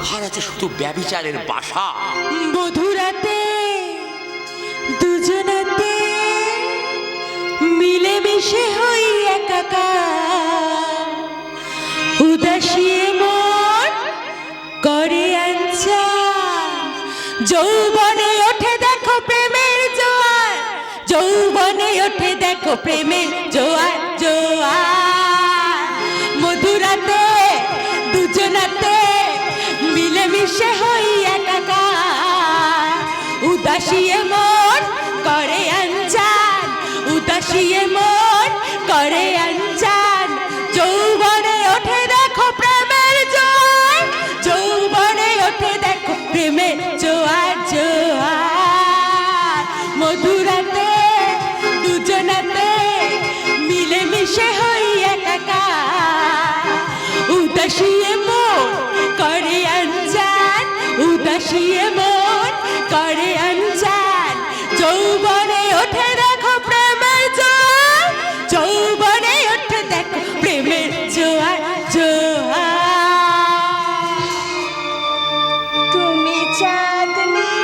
আছে শুধু ব্যবিচারের বাসা। মধুরাতে, দুজনাতে মিলেমিশে হই একাকার। উদাসী মন করে আঞ্চা যৌবনে ওঠে দেখো প্রেমের জোয়ার। যৌবনে ওঠে দেখো প্রেমের জোয়ার। মিলেমিশে হই একাকার। উদাসী মন করে আঞ্জান, উদাসী মন করে আঞ্জান। যৌবনে ওঠে দেখো প্রেমের জোয়ার, যৌবনে ওঠে দেখো প্রেমের জোয়ার জোয়ার। মধুরাতে, দুজনাতে মিলেমিশে হই একাকার। উদাসী ভাসিয়ে মন করে আনচান যৌবনে ওঠে দেখো প্রেমের জোয়ার। যৌবনে ওঠে দেখো প্রেমের জোয়ার জোয়ার।